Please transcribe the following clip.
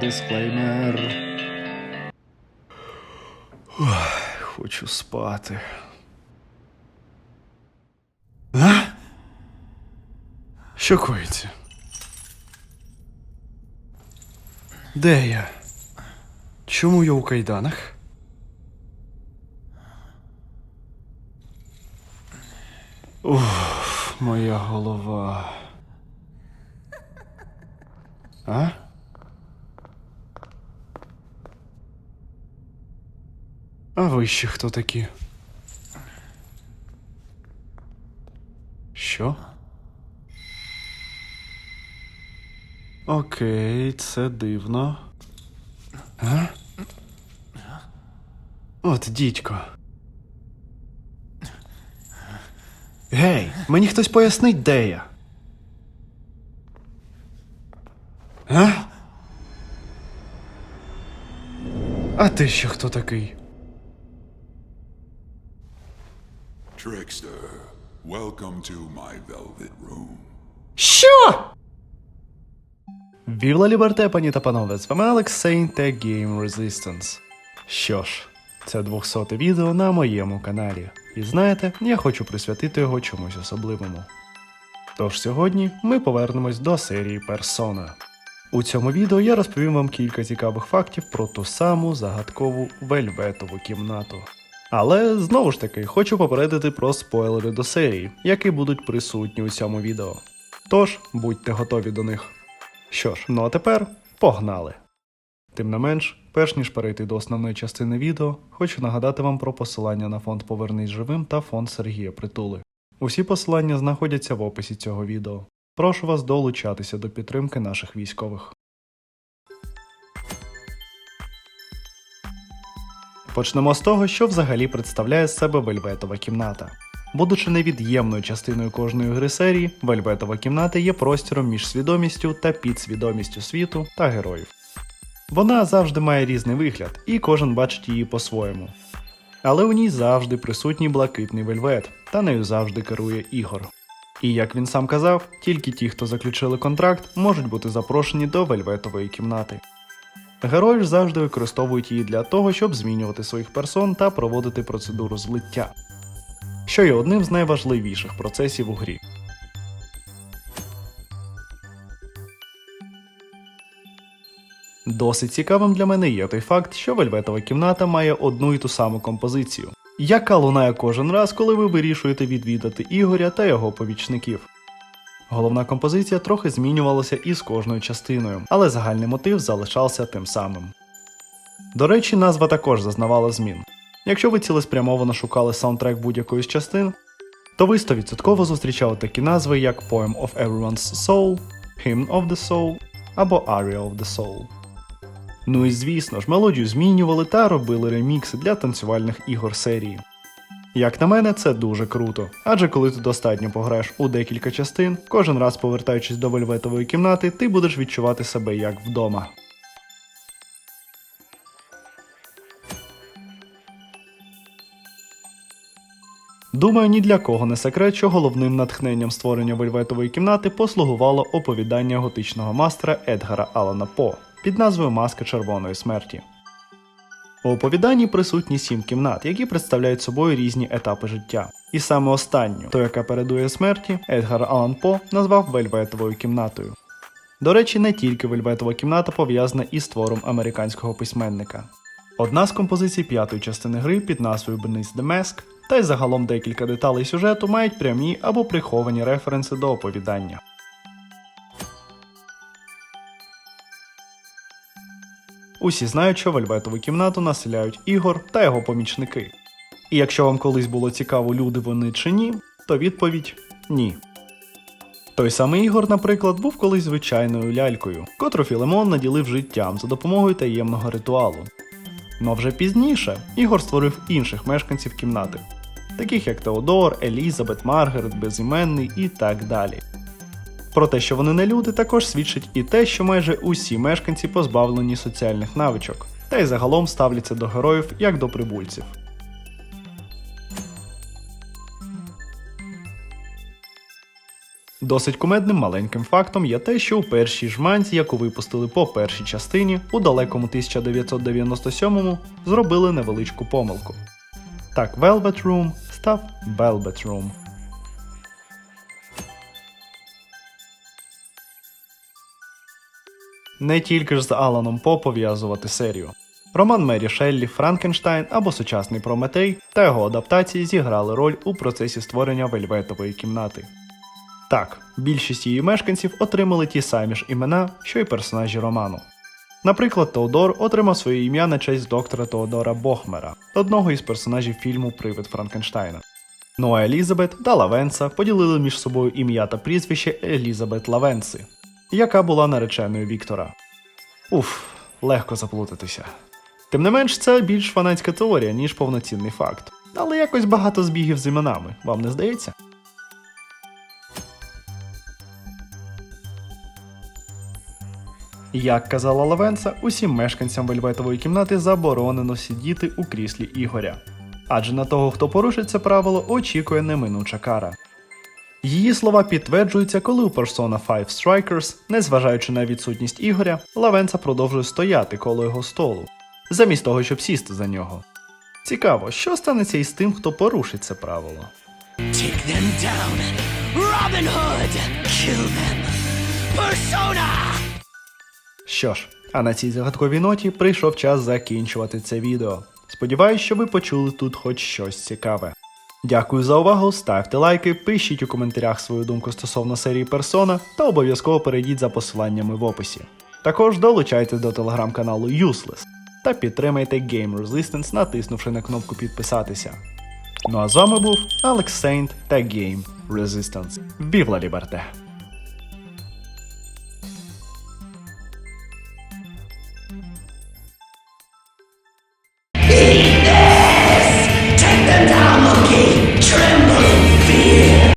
дисклеймер. Хочу спати. А? Що коїться? Де я? Чому я у кайданах? Уф, моя голова. А? Ви хто такі? Що? Окей, це дивно. А? От дідько. Гей, мені хтось пояснить, де я. А? А ти ще хто такий? Welcome to my velvet room. Що? Вівла Ліберте, пані та панове, з вами Алексей та Game Resistance. Що ж, це 200 відео на моєму каналі. І знаєте, я хочу присвятити його чомусь особливому. Тож сьогодні ми повернемось до серії Persona. У цьому відео я розповім вам кілька цікавих фактів про ту саму загадкову вельветову кімнату. Але знову ж таки хочу попередити про спойлери до серії, які будуть присутні у цьому відео. Тож будьте готові до них. Що ж, ну а тепер погнали! Тим не менш, перш ніж перейти до основної частини відео, хочу нагадати вам про посилання на фонд Повернись живим та фонд Сергія Притули. Усі посилання знаходяться в описі цього відео. Прошу вас долучатися до підтримки наших військових. Почнемо з того, що взагалі представляє з себе вельветова кімната. Будучи невід'ємною частиною кожної гри серії, вельветова кімната є простором між свідомістю та підсвідомістю світу та героїв. Вона завжди має різний вигляд, і кожен бачить її по-своєму. Але у ній завжди присутній блакитний вельвет, та нею завжди керує Ігор. І як він сам казав, тільки ті, хто заключили контракт, можуть бути запрошені до вельветової кімнати. Герої ж завжди використовують її для того, щоб змінювати своїх персон та проводити процедуру злиття, що є одним з найважливіших процесів у грі. Досить цікавим для мене є той факт, що вельветова кімната має одну і ту саму композицію, яка лунає кожен раз, коли ви вирішуєте відвідати Ігоря та його помічників. Головна композиція трохи змінювалася із кожною частиною, але загальний мотив залишався тим самим. До речі, назва також зазнавала змін. Якщо ви цілеспрямовано шукали саундтрек будь-якої з частин, то ви 100% зустрічали такі назви, як Poem of Everyone's Soul, Hymn of the Soul або Aria of the Soul. Ну і звісно ж, мелодію змінювали та робили ремікси для танцювальних ігор серії. Як на мене, це дуже круто, адже коли ти достатньо пограєш у декілька частин, кожен раз повертаючись до вельветової кімнати, ти будеш відчувати себе як вдома. Думаю, ні для кого не секрет, що головним натхненням створення вельветової кімнати послугувало оповідання готичного мастера Едгара Алана По під назвою Маска червоної смерті. У оповіданні присутні сім кімнат, які представляють собою різні етапи життя. І саме останню, ту, яка передує смерті, Едгар Алан По назвав вельветовою кімнатою. До речі, не тільки вельветова кімната пов'язана із твором американського письменника. Одна з композицій п'ятої частини гри під назвою Beneath the Mask та й загалом декілька деталей сюжету мають прямі або приховані референси до оповідання. Усі знають, що вельветову кімнату населяють Ігор та його помічники. І якщо вам колись було цікаво, люди вони чи ні, то відповідь ні. Той самий Ігор, наприклад, був колись звичайною лялькою, котру Філемон наділив життям за допомогою таємного ритуалу. Но вже пізніше Ігор створив інших мешканців кімнати, таких як Теодор, Елізабет, Маргарет, Безіменний і так далі. Про те, що вони не люди, також свідчить і те, що майже усі мешканці позбавлені соціальних навичок, та й загалом ставляться до героїв як до прибульців. Досить кумедним маленьким фактом є те, що у першій жманці, яку випустили по першій частині, у далекому 1997-му зробили невеличку помилку. Так Velvet Room став Velvet Room. Не тільки ж з Аланом По пов'язувати серію. Роман Мері Шеллі, Франкенштайн або сучасний Прометей та його адаптації зіграли роль у процесі створення вельветової кімнати. Так, більшість її мешканців отримали ті самі ж імена, що й персонажі роману. Наприклад, Теодор отримав своє ім'я на честь доктора Теодора Бохмера, одного із персонажів фільму Привид Франкенштайна. Ну а Елізабет та Лавенса поділили між собою ім'я та прізвище Елізабет Лавенси, яка була нареченою Віктора. Уф, легко заплутатися. Тим не менш, це більш фанатська теорія, ніж повноцінний факт. Але якось багато збігів з іменами, вам не здається? Як казала Лавенса, усім мешканцям вельветової кімнати заборонено сидіти у кріслі Ігоря. Адже на того, хто порушить це правило, очікує неминуча кара. Її слова підтверджуються, коли у Persona 5 Strikers, незважаючи на відсутність Ігоря, Лавенса продовжує стояти коло його столу, замість того, щоб сісти за нього. Цікаво, що станеться із тим, хто порушить це правило. Take them down. Robin Hood. Kill them. Persona. Що ж, а на цій загадковій ноті прийшов час закінчувати це відео. Сподіваюсь, що ви почули тут хоч щось цікаве. Дякую за увагу, ставте лайки, пишіть у коментарях свою думку стосовно серії персона та обов'язково перейдіть за посиланнями в описі. Також долучайтесь до телеграм-каналу Useless та підтримайте Game Resistance, натиснувши на кнопку підписатися. Ну а з вами був Алекс Сейнт та Game Resistance. La Liberté!